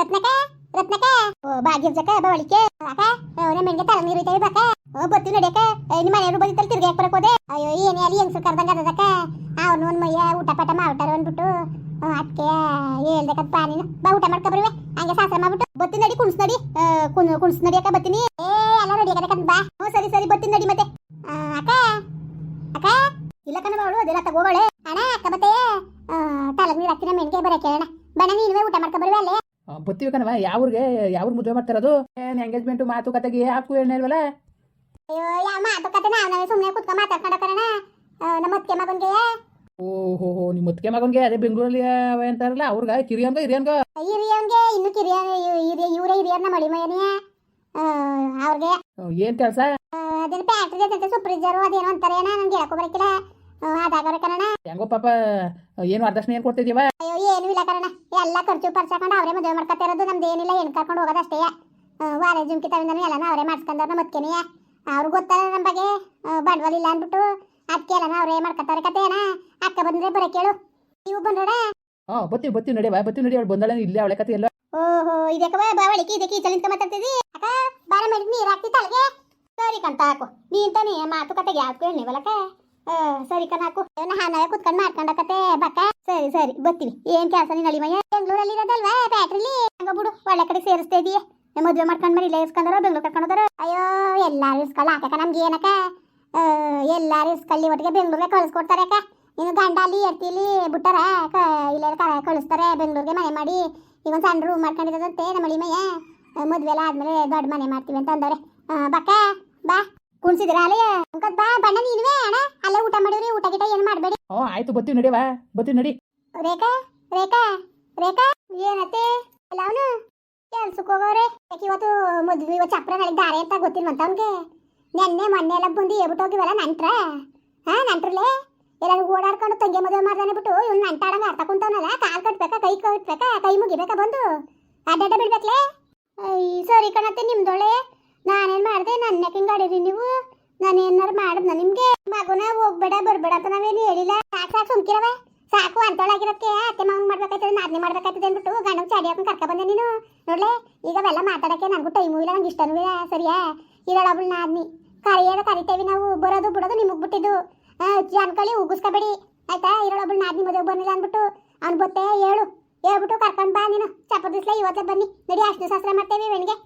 ರತ್ನಕ ರತ್ನಕ ಓ ಭಾಗ್ಯಜಕ ಬವಳಿಕೆ ಅಕ್ಕ ನಮ್ಮ ಹೆಣ್ಗೆ ತಲೆ ನೀರು ಇದ್ದಾವೆ ಬಕ ಓ ಬತ್ತಿ ನಡಿಯಕ ನಿಮ್ಮ ಮನೆಯವರು ಬಂದಿತ್ತಲ್ಲ ತಿರ್ಗಿ ಬರಕ್ ಹೋದೆ. ಅಯ್ಯೋ ಏನೇ ಅಲ್ಲಿ ಹೆಂಗ್ಸು ಕರ್ದಂಗ ಅದಕ್ಕ? ಅವನು ಒಂದು ಮಯ್ಯ ಊಟ ಪಾಟ ಅಂದ್ಬಿಟ್ಟು. ಅದಕ್ಕೆ ಹೇಳ್ದಕ್ಕ ಪಾನಿನ ಬಾ, ಊಟ ಮಾಡ್ಕೊ ಬರುವೆ. ಹಂಗೆ ಸಾಸ್ರ ಮಾಡ್ಬಿಟ್ಟು. ಬತ್ತಿ ನಡಿ, ಕುಣ್ಸ್ ನಡಿ. ಕುಣ್ಸ್ ನಡಿಯಕ್ಕ ಬತ್ತೀನಿ ಏ ಬಾ. ಹ್ಞೂ ಸರಿ ಸರಿ ಬತ್ತಿ ನಡಿ ಮತ್ತೆ. ಅಕ್ಕ. ಅಕ್ಕ. ಇಲ್ಲ ಕಣವ ಅವಳು, ಅದೆಲ್ಲ ಅಣ್ಣ, ಅಕ್ಕ ಮತ್ತೆ. ತಲೆಗೆ ನೀರು ಹಾಕಿನ ಮೆಣ್ಗೆ ಬರಕ್ಕೆ ಬಣ್ಣ ನೀನುವೇ ಊಟ ಮಾಡ್ಕೊ ಬರುವೆ ಅಲ್ಲೇ ಆ, ಬತ್ತೀವಿ ಕಣವ ಯಾವ್ರಿಗೆ ಯಾವ್ರು ಮದುವೆ ಮಾಡ್ತಾರದು? ಏನ್ ಎಂಗೇಜ್ಮೆಂಟ್ ಮಾತುಕತೆಗೆ ಯಾಕು ಹೇಳ ಇಲ್ವಲ್ಲ ಅಯ್ಯೋ ಯಾವ ಮಾತುಕತೆ ನಾವು ಸುಮ್ಮನೆ ಕುತ್ಕೊಂಡು ಮಾತಾಡ್ಕೊಂಡೋಣ ನಮ್ಮ ಅತ್ತೆ ಮಗನ್ಗೆ? ಓಹೋ ಹೋ ನಿಮ್ಮ ಮುತ್ತಿಗೆ ಮಗನ್ಗೆ? ಅದೇ ಬೆಂಗಳೂರಲ್ಲಿ ಅಂತಾರಲ್ಲ ಅವ್ರಿಗೆ? ಕಿರಿಯನ್ಗ ಹಿರಿಯನ್ಗ? ಹಿರಿಯನ್ಗೆ ಇನ್ನು ಕಿರಿಯ ಇವರೇ ಹಿರಿಯರ್ನ ನಮ್ಮ ಮಳಿ ಮಯನೇ ಅವ್ರಿಗೆ. ಏನು ಕೆಲಸ? ಅದೇನು ಫ್ಯಾಕ್ಟ್ರಿ ಜೊತೆ ಸೂಪರ್ವೈಸರು ಅದೇನೋ ಅಂತಾರೆ ನಂಗೆ ಹೇಳಕ್ಕೂ ಬರಕಿಲ್ಲ. ಅದಾಗವ್ರೆ ಕಣ ಹೆಂಗೋ ಪಾಪ ಏನು ವರದಕ್ಷಿಣೆ ಏನು ಕೊಡ್ತಿದೀವ ಅಯ್ಯೋ ಏನು ಇಲ್ಲ ಕಣ ಎಲ್ಲ ಖರ್ಚು ಪರ್ಸಾಕೊಂಡು ಅವರೇ ಮದುವೆ ಮಾಡ್ಕೊತಿರೋದು ನಮ್ದು ಏನಿಲ್ಲ ಹೆಣ್ಣು ಕರ್ಕೊಂಡು ಹೋಗೋದಷ್ಟೇ ವಾರ ಜುಮ್ಕಿ ತಗೊಂಡು ಎಲ್ಲಾನು ಅವರೇ ಮಾಡಿಸ್ಕೊಂಡವ್ರು ನಮ್ಮ ಅವ್ರಿಗೆ ಗೊತ್ತಲ್ಲ ನಮ್ಮ ಬಗ್ಗೆ. ಬಂಡವಾಳ ಇಲ್ಲ ಅಂದ್ಬಿಟ್ಟು ಅದಕ್ಕೆ ಎಲ್ಲಾನು ಅವರೇ ಮಾಡ್ಕೊತಾರೆ ಕತೆ ಅಣ್ಣ ಅಕ್ಕ ಬಂದ್ರೆ ಬರ ಕೇಳು. ನೀವು ಬಂದ್ರಡ ಹಾಂ ಬತ್ತೀವಿ ಬತ್ತೀವಿ ಬಾ ಬತ್ತೀವಿ ನಡಿ. ಅವ್ಳು ಬಂದಾಳೆ ಇಲ್ಲ ಅವಳೆ ಕತೆ ಎಲ್ಲ. ಓಹೋ ಇದಕ್ಕೆ ಬಾವಳಿಕೆ ಇದಕ್ಕೆ ಈ ಚಲಿಂತ ಮಾತಾಡ್ತಿದ್ದಿ? ಅಕ್ಕ ಬಾರ ಮಾಡಿ ನೀರು ಹಾಕ್ತಿ ತಲೆಗೆ ಸರಿ ಕಂತ ಹಾಕು ನೀಂತಾನೆ ಮಾತುಕತೆಗೆ ಯಾಕೆ ಹೇಳಿವಲಕ್ಕ ಸರಿ ಕಣಾಕು ಕುತ್ಕೊಂಡು ಮಾಡ್ಕೊಂಡಕತ್ತೆ, ಬಕ್ಕ. ಸರಿ ಸರಿ ಬರ್ತೀವಿ ಏನ್ ಕೆಲಸ ನೀನ್ ಅಳಿಮಯ್ಯ? ಬೆಂಗಳೂರಲ್ಲಿ ಇರೋದಲ್ವಾ ಬ್ಯಾಟ್ರಿಲಿ ಹಂಗ ಬಿಡು, ಒಳ್ಳೆ ಕಡೆ ಸೇರಿಸ್ತಾ ಇದೀಯ. ಮದ್ವೆ ಮಾಡ್ಕೊಂಡ್ ಮರಿ ಇಲ್ಲೇ ಇಸ್ಕೊಂಡ್ರ, ಬೆಂಗ್ಳೂರ್ ಕರ್ಕೊಂಡ್ರ ಅಯ್ಯೋ ಎಲ್ಲಾರು ಇಸ್ಕೊಳ್ಳ ಹಾಕಕ್ಕ ನಮ್ಗೆ ಏನಕ್ಕ? ಎಲ್ಲಾರು ಇಸ್ಕಲ್ಲಿ ಒಟ್ಟಿಗೆ ಬೆಂಗ್ಳೂರ್ಗೆ ಕಳಿಸ್ಕೊಡ್ತಾರೆ ಅಕ್ಕ. ಇನ್ನು ಗಂಡ ಅಲ್ಲಿ ಎರ್ತಿಲಿ ಬಿಟ್ಟಾರ? ಇಲ್ಲ ಇಲ್ಲೇ ಕ- ಕಳಿಸ್ತಾರೆ, ಬೆಂಗಳೂರಿಗೆ ಮನೆ ಮಾಡಿ. ಈಗ ಒಂದು ಸಣ್ಣ ರೂಮ್ ಮಾಡ್ಕೊಂಡಿರೋದಂತೆ ನಮ್ಮ ಅಳಿಮಯ್ಯ. ಮದ್ವೆ ಎಲ್ಲ ಆದ್ಮೇಲೆ ದೊಡ್ಡ ಮನೆ ಮಾಡ್ತೀವಿ ಅಂತ ಅಂದವ್ರೆ ಬಕ್ಕ, ಬಾ. ಕುಣ್ಸಿದ್ರ ಅಲ್ಲೇ ಬಾ, ಬಣ್ಣ ನೀನುವೇ, ಅಣ್ಣ ಅಲ್ಲೇ ಊಟ ಮಾಡಿವ್ರಿ ಊಟ ಗಿಟ ಏನು ಮಾಡಬೇಡಿ ಹ್ಞೂ ಆಯ್ತು ಬತ್ತೀವಿ ನಡಿಯವ ಬತ್ತೀವಿ ನಡಿ. ರೇಖಾ ರೇಖಾ ರೇಖಾ, ಏನತ್ತೆ? ಎಲ್ಲ ಅವನು? ಕೆಲ್ಸಕ್ಕೆ ಹೋಗೋರೆ. ಇವತ್ತು ಮದ್ವೆ, ಇವತ್ತು ಚಪ್ರ ನಾಳೆ ದಾರೆ ಅಂತ ಗೊತ್ತಿಲ್ವಂತ ಅವ್ನಿಗೆ? ನೆನ್ನೆ, ಮೊನ್ನೆ ಎಲ್ಲ ಬಂದು ಏಬಿಟ್ಟು ಹೋಗಿವಲ್ಲ ನಂಟ್ರ? ಹಾ ನಂಟ್ರಲ್ಲೇ? ಎಲ್ಲರೂ ಓಡಾಡ್ಕೊಂಡು ತಂಗಿ ಮದುವೆ ಮಾಡ್ದಾನೆ ಬಿಟ್ಟು ಇವ್ನು ನಂಟಾಡಂಗ ಅರ್ಥ ಕುಂತವನಲ್ಲ? ಕಾಲ್ ಕಟ್ಬೇಕಾ, ಕೈ ಕಟ್ಬೇಕಾ, ಕೈ ಮುಗಿಬೇಕಾ ಬಂದು? ಅಡ್ಡಾಡ ಬಿಡ್ಬೇಕಲೇ? ಐ, ಸರಿ ಕಣತ್ತೆ ನಿಮ್ದೊಳೆ ನಾನೇನ್ ಮಾಡಿದೆ? ನನ್ನ ಹಿಂಗ್ ಆಡಿರಿ ನೀವು? ನಾನು ಏನಾರು ಮಾಡಿದ್ನ ನಿಮ್ಗೆ? ಮಗುನ ಹೋಗ್ಬೇಡ, ಬರ್ಬೇಡ ಅಂತ ನಾವೇನು ಹೇಳಿಲ್ಲ. ಸಾಕು ಸಾಕು ಸುಮ್ಕಿರವ ಸಾಕು ಅಂತೊಳಗಿರಕ್ಕೆ ಅತ್ತೆ ಮಾವನ್ ಮಾಡ್ಬೇಕಾಯ್ತದೆ, ನಾದ್ನೆ ಮಾಡ್ಬೇಕಾಯ್ತದೆ ಅಂದ್ಬಿಟ್ಟು ಗಂಡನ ಚಾಡಿ ಹಾಕೊಂಡು ಕರ್ಕ ಬಂದೆ ನೀನು. ನೋಡ್ಲೆ, ಈಗ ಅವೆಲ್ಲ ಮಾತಾಡಕ್ಕೆ ನನಗೂ ಟೈಮು ಇಲ್ಲ, ನಂಗೆ ಇಷ್ಟನೂ ಇಲ್ಲ, ಸರಿಯಾ? ಇರೋಳವಳು ನಾದ್ನಿ. ಕರೆಯೋದು ಕರಿತೇವೆ ನಾವು, ಬರೋದು ಬಿಡೋದು ನಿಮಗೆ ಬಿಟ್ಟಿದ್ದು. ಅನ್ಕೊಳ್ಳಿ ಉಗಿಸ್ಕೋಬೇಡಿ. ಆಯ್ತಾ? ಇರೋಳೊಬ್ಬಳು ನಾದ್ನಿ ಮದುವೆ ಬಂದಿಲ್ಲ ಅಂದ್ಬಿಟ್ಟು. ಅವ್ನು ಗೊತ್ತೇ ಹೇಳು. ಹೇಳ್ಬಿಟ್ಟು ಕರ್ಕೊಂಡು ಬಾ ನೀನು. ಚಪ್ಪ ದಿವ್ಸಲ ಇವತ್ತೇ ಬನ್ನಿ. ನಡಿ ಅಷ್ಟು ಶಾಸ್ತ್ರ ಮಾಡ್ತೇವೆ ಬೆಳಿಗ್ಗೆ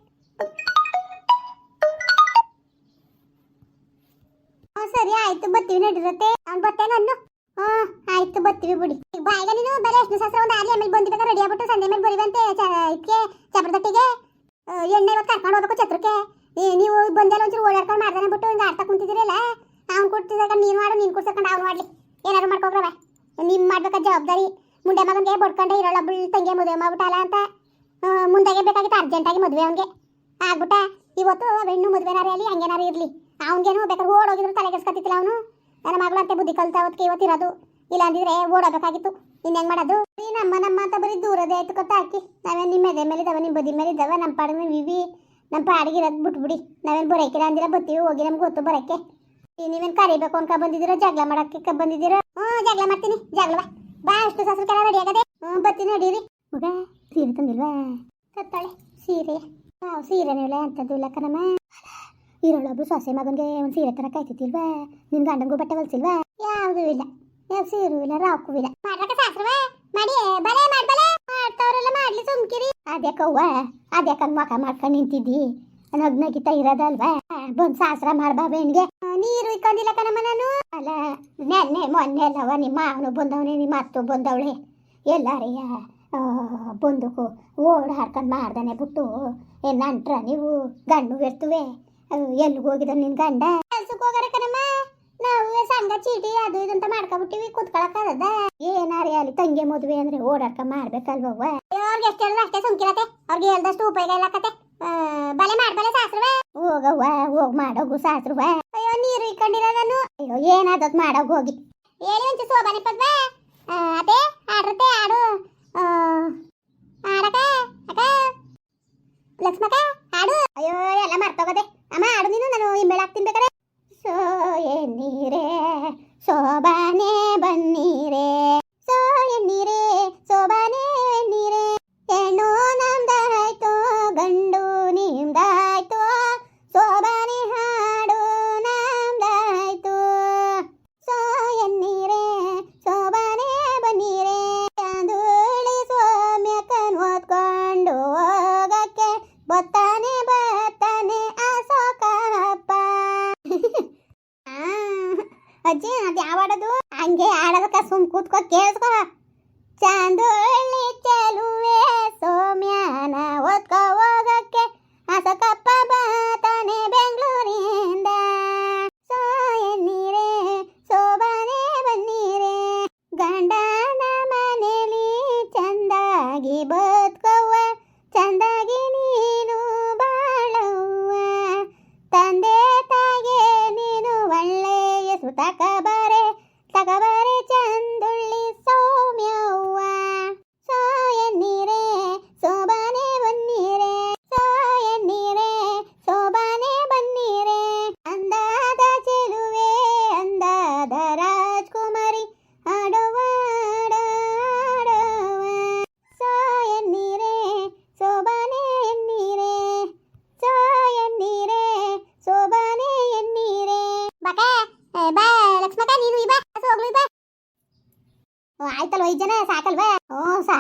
ಸರಿ, ಆಯ್ತು, ಬರ್ತೀವಿ ನಡಿರತ್ತೆ ಅವ್ನು ಬರ್ತೇನೆ ನಾನು ಹ್ಞೂ, ಆಯ್ತು, ಬರ್ತೀವಿ ಬಿಡಿ. ಬಾಯಿಗ ನೀನು ಬೇರೆ ಎಷ್ಟು ಶಾಸ್ತ್ರ ಒಂದು ಆಲಿ ಆಮೇಲೆ ರೆಡಿ ಆಗ್ಬಿಟ್ಟು ಸಂಜೆ ಮೇಲೆ ಬರಿವಂತೆ ಇದಕ್ಕೆ ಚಪ್ರದಟ್ಟಿಗೆ ಎಣ್ಣೆ ಇವತ್ತು ಕರ್ಕೊಂಡು ಹೋಗ್ಬೇಕು ಛತ್ರಕ್ಕೆ. ನೀವು ಬಂದೆಲ್ಲ ಒಂಚೂರು ಓಡಾಡ್ಕೊಂಡು ಮಾಡ್ದಾನೆ ಬಿಟ್ಟು ಹಿಂಗೆ ಆಡ್ತಾ ಕುಂತಿದ್ದೀರಲ್ಲ? ಅವ್ನು ನೀನು ಮಾಡು, ನೀನು ಕೊಡ್ಸಕೊಂಡು ಅವ್ನು ಮಾಡಲಿ. ಏನಾದ್ರು ಮಾಡ್ಕೋಗ್ರವ ನಿಮ್ಮ ಮಾಡ್ಬೇಕಾದ ಜವಾಬ್ದಾರಿ? ಮುಂಡೆ ಮಗನಿಗೆ ಬಡ್ಕೊಂಡೆ ಇರೋಳೊಬ್ಬಳು ತಂಗಿ ಮದುವೆ ಮಾಡ್ಬಿಟ್ಟಲ್ಲ ಅಂತ. ಮುಂದಾಗೆ ಬೇಕಾಗಿತ್ತು ಅರ್ಜೆಂಟಾಗಿ ಮದುವೆ ಅವನಿಗೆ. ಆಗ್ಬಿಟ್ಟ, ಇವತ್ತು ಹೆಣ್ಣು ಮದುವೆನಾರೇ ಅಲ್ಲಿ ಹಂಗೇನಾರು ಇರಲಿ. ಅವ್ನಿಗೇನು ಬೇಕಾದ್ರೆ ಓಡೋಗಿದ್ರು ತಲೆ ಅವನು. ನನ್ನ ಮಗಳಂತೆ ಬುದ್ಧಿ ಕಲ್ತ ಅವತ್ತಿಗೆ ಇವತ್ತಿರೋದು ಇಲ್ಲ ಅಂದಿದ್ರೆ ಓಡೋಬೇಕಾಗಿತ್ತು ಇನ್ನು ಹೆಂಗೆ ಮಾಡೋದು? ಈ ನಮ್ಮ ನಮ್ಮ ಅಂತ ಬರೀ ದೂರದೇ ಆಯ್ತು ಕೊತ್ತ ಹಾಕಿ ನಾವೇನು ನಿಮ್ಮ ಎದೆ ಮೇಲೆ ಇದಾವೆ ನಿಮ್ಮ ಬದಿ ಮೇಲೆ ಇದ್ದಾವೆ ನಮ್ಮ ಪಾಡಿನ ವಿವಿ ನಮ್ಮ ಪಾಡಿಗೆ ಇರೋದು ಬಿಟ್ಬಿಡಿ. ನಾವೇನು ಬರೋಕಿಲ್ಲ ಅಂದಿರ ಬತ್ತೀವಿ, ಹೋಗಿ ನಮ್ಗೆ ಗೊತ್ತು ಬರೋಕ್ಕೆ. ನೀವೇನು ಕರಿಬೇಕು ಅನ್ಕ ಬಂದಿದ್ದೀರೋ, ಜಗಳ ಮಾಡಕ್ಕೆ ಬಂದಿದ್ದೀರೋ? ಹ್ಞೂ, ಜಗಳ ಮಾಡ್ತೀನಿ. ಜಗಳ ಬಾ. ಅಷ್ಟು ಅಷ್ಟು ಕೆಲ ರೆಡಿ ಆಗದೆ. ಹ್ಞೂ ಬರ್ತೀನಿ ನಡೀರಿ. ಮಗ ಸೀರೆ ತಂದಿಲ್ವಾ? ಸತ್ತಾಳೆ ಸೀರೆ. ಸೀರೆನೇ ನೀವು ಅಂಥದ್ದು ಇಲ್ಲ ಕಣಮ್ಮ. ಇರೋಳೊಬ್ಳು ಸೊಸೆ ಮಗನಿಗೆ ಒಂದು ಸೀರೆ ತರ ಕಾಯ್ತಿಲ್ವಾ ನಿನ್ ಗಂಡಂಗೂ ಬಟ್ಟೆ ಹೊಲ್ಸಿಲ್ವಾ? ಯಾವುದೂ ಇಲ್ಲ. ಯಾವ ಸೀರು ಇಲ್ಲ, ರಾಕು ಇಲ್ಲ. ಮಾಡ್ರಕ್ಕ ಶಾಸ್ತ್ರವ ಮಾಡಿ, ಬಲೆ ಮಾಡ್ಬಲೆ ಮಾಡ್ತಾವ್ರೆಲ್ಲ ಮಾಡ್ಲಿ, ಸುಮ್ಕಿರಿ. ಅದ್ಯಾಕವ್ವ ಅದ್ಯಾಕಂಗ್ ಮಕ ಮಾಡ್ಕೊಂಡು ನಿಂತಿದ್ದಿ? ನಗ್ನಗಿತ ಇರೋದಲ್ವಾ? ಬಂದ್ ಸಾಸ್ರ ಮಾಡ್ಬಾ ಬೆಣ್ಗೆ. ನೀರು ಇಕ್ಕೊಂಡಿಲ್ಲ ಕಣಮ್ಮ ನಾನು. ಅಲ್ಲ, ನೆನ್ನೆ, ಮೊನ್ನೆ ಅಲ್ಲವ ನಿಮ್ಮ ಅವನು ಬಂದವನೇ, ನಿಮ್ಮ ಅತ್ತು ಬಂದವಳೆ. ಎಲ್ಲಾರೆಯ ಬಂದು ಓಡಾಡ್ಕೊಂಡು ಮಾಡ್ದಾನೆ ಬಿಟ್ಟು. ಏ, ನಂಟ್ರ ನೀವು, ಗಂಡು ಇರ್ತುವೆ ಎಲ್ಲಿಗೆ ಹೋಗಿದ ನಿನ್ ಗಂಡ? ಕೆಲ್ಸಕ್ಕೆ ಹೋಗಾರ ಕಣಮ್ಮ. ನಾವು ಸಂಘ ಚೀಟಿ ಅದು ಇದಂತ ಮಾಡ್ಕೊಬಿಟ್ಟಿವಿ ಕುತ್ಕೊಳಕ್ಕದ ಏನಾರ ಅಲ್ಲಿ ತಂಗಿ ಮದುವೆ ಅಂದ್ರೆ ಓಡಾಡ್ಕ ಮಾಡ್ಬೇಕಲ್ವವ್ವ? ಅವ್ರಿಗೆ ಎಷ್ಟು ಹೇಳಿದ್ರೆ ಅಷ್ಟೇ ಸುಮ್ಕಿರತ್ತೆ ಅವ್ರಿಗೆ ಹೇಳ್ದಷ್ಟು ಉಪಯೋಗ ಇಲ್ಲ ಕತೆ ಬಲೆ ಮಾಡ್ಬಲೆ ಸಾಸ್ರವ. ಹೋಗವ್ವ, ಹೋಗ್ ಮಾಡೋಗು ಸಾಸ್ರವ. ಅಯ್ಯೋ, ನೀರು ಇಕ್ಕೊಂಡಿರ ನಾನು. ಅಯ್ಯೋ ಏನಾದದ್ ಮಾಡೋಗ್ ಹೋಗಿ. ಹೇಳಿ ಒಂಚು ಸೋಬಾನೆ ಪದ್ವ. ಅದೇ ಆಡ್ರತೆ ಆಡು. ಆಡಕ ಅಕ್ಕ. ಲಕ್ಷ್ಮಕ್ಕ, ಆಡು. ಅಯ್ಯೋ, ಎಲ್ಲ ಮರ್ತೋಗದೆ. ಅಮ್ಮ ಆಡು ನೀನು ಈ ಬೇಕಾರೆ ಸೋ ಅದು ಯಾವ ಆಡೋದು? ಹಂಗೆ ಆಡೋದಕ್ಕ ಸುಮ್ ಕೂತ್ಕೋ ಕೇಳಿಸ್ಕೋ ಚಾಂದೋಳಿ ಚೆಲುವೆ ಸೋಮ್ಯಾನ ಓದ್ಕೋ ಹೋಗಕ್ಕೆ ಹಸಕಪ್ಪ ಬಾತಾನೆ ಬೆಂಗಳೂರಿಂದ. ಸೋಯ ನೀರೇ, ಸೋಬಾನೆ ಬನ್ನೀರೇ ಗಂಡ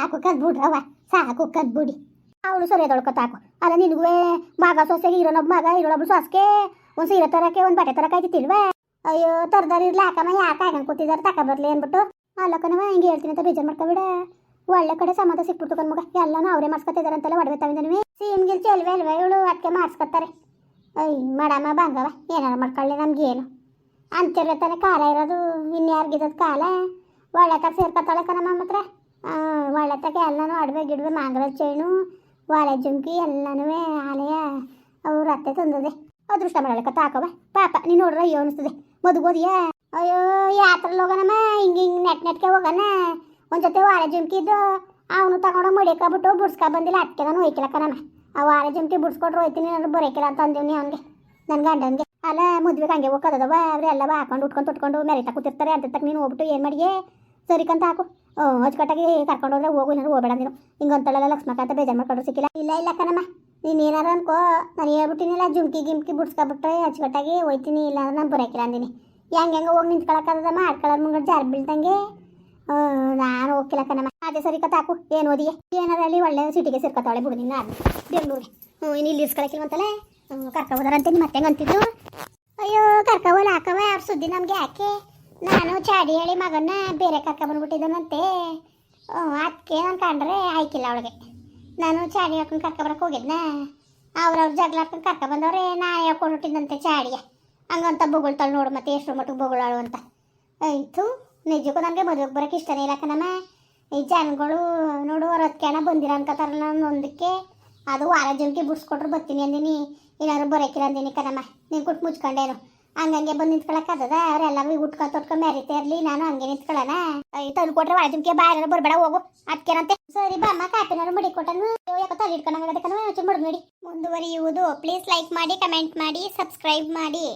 ಸಾಕು ಕದ್ಬಿಡ್ರವ ಸಾಕು ಕದ್ಬಿಡಿ ಅವಳು ಸರಿ ತೊಳ್ಕೊತಾಕು ಅಲ್ಲ, ನಿನಗೂ ಮಗ ಸೊಸೆಗೆ ಇರೋನೊಬ್ಬ ಮಗ, ಇರೋನೊಬ್ಳು ಸೊಸೆಗೆ ಒಂದು ಸೀರೆ ತರಕ್ಕೆ, ಒಂದು ಬಟ್ಟೆ ತರಕ್ಕೆ ಆಯ್ತಿಲ್ವಾ ಅಯ್ಯೋ, ತರದಾರಿ ಇರ್ಲಿ ಹಾಕಮ್ಮ ಯಾಕೆ ಆಗಂಗೆ ಕೂತಿದ್ದಾರೆ ತಕ ಬರ್ಲಿ ಅಂದ್ಬಿಟ್ಟು. ಅಲ್ಲ ಹಿಂಗೆ ಹೇಳ್ತೀನಿ ಅಂತ ಬೇಜಾರು ಮಾಡ್ಕೊಬಿಡ. ಒಳ್ಳೆ ಕಡೆ ಸಮಾಧ ಸಿಕ್ಬಿಡ್ತು ಕಣ್ಮಗ. ಎಲ್ಲಾನು ಅವರೇ ಮಾಡ್ಸ್ಕೊತಿದಾರೆ ಅಂತೆಲ್ಲ ಒಡವೆ ತಗೊಂಡಿದ್ವಿ ಸೀಮ್ ಗಿಲ್ ಅಲ್ವೇ ಅಲ್ವೇ, ಇವಳು ಅದಕ್ಕೆ ಮಾಡಿಸ್ಕೊತಾರೆ ಅಯ್ಯ ಮಾಡಮ್ಮ ಬಂಗವ ಏನಾರ ಮಾಡ್ಕೊಳ್ಳಿ, ನಮ್ಗೇನು. ತಾನೆ ಕಾಲ ಇರೋದು ಇನ್ಯಾರಿಗಿದ್ದದ ಕಾಲ? ಒಳ್ಳೆ ಕಡೆ ಸೇರ್ಕೊತಾಳೆ ಕಣಮ್ಮ ಮಾತ್ರ ಒಳ್ಳೆ ತಗ ಎಲ್ಲನೂ ಅಡವೆ ಗಿಡವೆ ಮಾಂಗಲ ಚೈನು ವಾಲೆ ಜುಮ್ಕಿ ಎಲ್ಲನೂ ಆಲೆಯ ಅವ್ರ ಅತ್ತೆ ತಂದದೆ. ಅದೃಷ್ಟ ಮಾಡಲಕ್ಕ ತಾಕವ ಪಾಪ, ನೀನು ನೋಡ್ರ ಅಯ್ಯೋ ಅನಿಸ್ತದೆ. ಮದುಗೋದಿಯಾ? ಅಯ್ಯೋ ಯಾತ್ರಲ್ಲಿ ಹೋಗೋಣಮ್ಮ ಹಿಂಗೆ ಹಿಂಗೆ ನೆಟ್ ನೆಟ್ಕೆ ಹೋಗೋಣ ಒಂದು ಜೊತೆ ವಾಳೆ ಜುಮ್ಕಿ ಇದ್ದು ಅವನು ತಗೊಂಡು ಮಡಿಕೊಬಿಟ್ಟು ಬುಡ್ಸ್ಕ ಬಂದಿಲ್ಲ ಅದಕ್ಕೆ ನಾನು ಕಣಮ್ಮ ಆ ವಾಳೆ ಜುಮ್ಕಿ ಬಿಡ್ಸ್ಕೊಟ್ರು ಹೋಯ್ತೀನಿ ನಾನು ಬರೋಕಿಲ್ಲ ಅಂತ ಅಂದಿವ್ನಿ ಅವನಿಗೆ ನನ್ನ ಗಂಡನಿಗೆ. ಅಲ್ಲ, ಮದ್ವೆಗೆ ಹಂಗೆ ಹೋಗೋದವ ಅವರೆಲ್ಲ ಹಾಕೊಂಡು ಉಟ್ಕೊಂಡು ತೊಟ್ಕೊಂಡು ಮೆರಿತಾ ಕೂತಿರ್ತಾರೆ ಅಂತ ತಕ್ಕ ನೀನು ಹೋಗ್ಬಿಟ್ಟು ಏನು ಮಾಡಿಯೇ? ಸರಿಕಂತ ಹಾಕು. ಅಚ್ಚುಕಟ್ಟಾಗಿ ಕರ್ಕೊಂಡು ಹೋದ್ರೆ ಹೋಗು ನಾನು ಹೋಗಬೇಡ ನೀನು ಹಿಂಗಂತಳೆಲ್ಲ ಲಕ್ಷ್ಮಕ್ಕ ಅಂತ ಬೇಜಾರು ಮಾಡ್ಕೊಂಡ್ರು, ಸಿಕ್ಕಿಲ್ಲ. ಇಲ್ಲ ಇಲ್ಲ ಕಣಮ್ಮ. ನೀನು ಏನಾರು ಅನ್ಕೋ. ನಾನು ಹೇಳ್ಬಿಟ್ಟಿನಿಲ್ಲ, ಜುಮ್ಕಿ ಗಿಮ್ಕಿ ಬಿಡ್ಸ್ಕೊಬಿಟ್ರೆ ಅಚ್ಚುಕಟ್ಟಾಗಿ ಹೋಯ್ತೀನಿ ಇಲ್ಲ ಅಂದ್ರೆ ನಾನು ಬರೋಕಿಲ್ಲ ಅಂದಿನಿ. ಹೆಂಗೆ ಹೆಂಗೆ ಹೋಗಿ ನಿಂತ್ಕೊಳಕ್ಕಾಗದಮ್ಮ, ಆಡ್ಕೊಳ್ಳೋರ್ ಮುಂಗಡೆ ಜಾರಿ ಬೀಳ್ದಂಗೆ. ನಾನು ಹೋಗಿಲ್ಲ ಕಣಮ್ಮ. ಅದೇ ಸರಿ ಕತ್ತಾಕು ಏನು ಓದಿಯೇ? ಏನಾರಲ್ಲಿ ಒಳ್ಳೆ ಸಿಟಿಗೆ ಸೇರ್ಕೊತಾಳೆ ಬಿಡು ನಿನ್ನ ಬೆಂಗಳೂರಿಗೆ. ಹ್ಞೂ ಇನ್ನು ಇಲ್ಲಿ ಇರ್ಸ್ಕೊಳಕಿಲ್ವಂತಲೇ ಕರ್ಕೊಬೋದಾರಂತೆ ನಿಮ್ಮ ಮತ್ತೆ ಅಂತಿದ್ದು ಅಯ್ಯೋ ಕರ್ಕೊಬೋಲ್ಲ ಹಾಕವ ಅವ್ರ ಸುದ್ದಿ ನಮಗೆ ಯಾಕೆ? ನಾನು ಚಾಡಿ ಹೇಳಿ ಮಗನ ಬೇರೆ ಕಕ್ಕ ಬಂದ್ಬಿಟ್ಟಿದ್ದಾನಂತೆ ಅದಕ್ಕೆ ನಾನು ಕಂಡ್ರೆ ಆಯ್ಕಿಲ್ಲ ಅವಳಿಗೆ. ನಾನು ಚಾಡಿ ಹಾಕೊಂಡು ಕರ್ಕೊಬರಕ್ಕೆ ಹೋಗಿದ್ನ. ಅವ್ರವ್ರ ಜಗಳ ಹಾಕೊಂಡು ಕರ್ಕೊಬಂದವ್ರೆ ನಾನು ಹೇಳ್ಕೊಂಡ್ಬಿಟ್ಟಿದ್ದಂತೆ ಚಾಡಿಗೆ. ಹಂಗಂತ ಬೊಗಳ್ತಾಳು ನೋಡು ಮತ್ತೆ ಎಷ್ಟು ಮಟ್ಟಿಗೆ ಬೊಗಳಾಳು ಅಂತ. ಆಯ್ತು, ನಿಜಕ್ಕೂ ನನಗೆ ಮದುವೆಗೆ ಬರೋಕ್ಕೆ ಇಷ್ಟನೇ ಇಲ್ಲ ಕಣಮ್ಮ. ಈ ಜನಗಳು ನೋಡು ಅವ್ರ ಹತ್ಕೆಣ ಬಂದಿರ ನಾನು ಒಂದಕ್ಕೆ. ಅದು ವಾರ ಜನಕ್ಕೆ ಬಿಡ್ಸ್ಕೊಟ್ರು ಬರ್ತೀನಿ ಅಂದಿನಿ. ಏನಾದ್ರು ಬರೋಕಿಲ್ಲ ಅಂದಿನಿ ಕಣಮ್ಮ. ನೀನು ಕೊಟ್ಟು ಮುಚ್ಕೊಂಡೇನು. ಹಂಗಂಗೆ ಬಂದು ನಿಂತ್ಕೊಳಕ್ಕದ ಅವರೆಲ್ಲರೂ ಉಟ್ಕೊಂಡ್ ತೊಟ್ಕೊಂಡ್ ಮೆರಿತಾ ಇರ್ಲಿ, ನಾನು ಹಂಗೆ ನಿಂತ್ಕೊಳ್ಳೋಣ. ತಂದು ಕೊಟ್ರೆ ಜನ್ಕೆ ಬಾರ ಬರ್ಬೇಡ, ಹೋಗು. ಅದ್ಕೇನಂತೆ? ಸರಿ, ಬಾ, ಅಮ್ಮ ಕಾಪಿನಾರು ಮಡಿ ಕೊಟ್ಟನು. ಯಾಕೋ ತಲೆ ಇಟ್ಕೊಂಡಾಗತ್ತೆ ಕಣವ ಚುಮ್ ಮಡ್ದು ನೋಡಿ. ಮುಂದುವರಿಯುವುದು. ಪ್ಲೀಸ್ ಲೈಕ್ ಮಾಡಿ ಕಮೆಂಟ್ ಮಾಡಿ ಸಬ್ಸ್ಕ್ರೈಬ್ ಮಾಡಿ.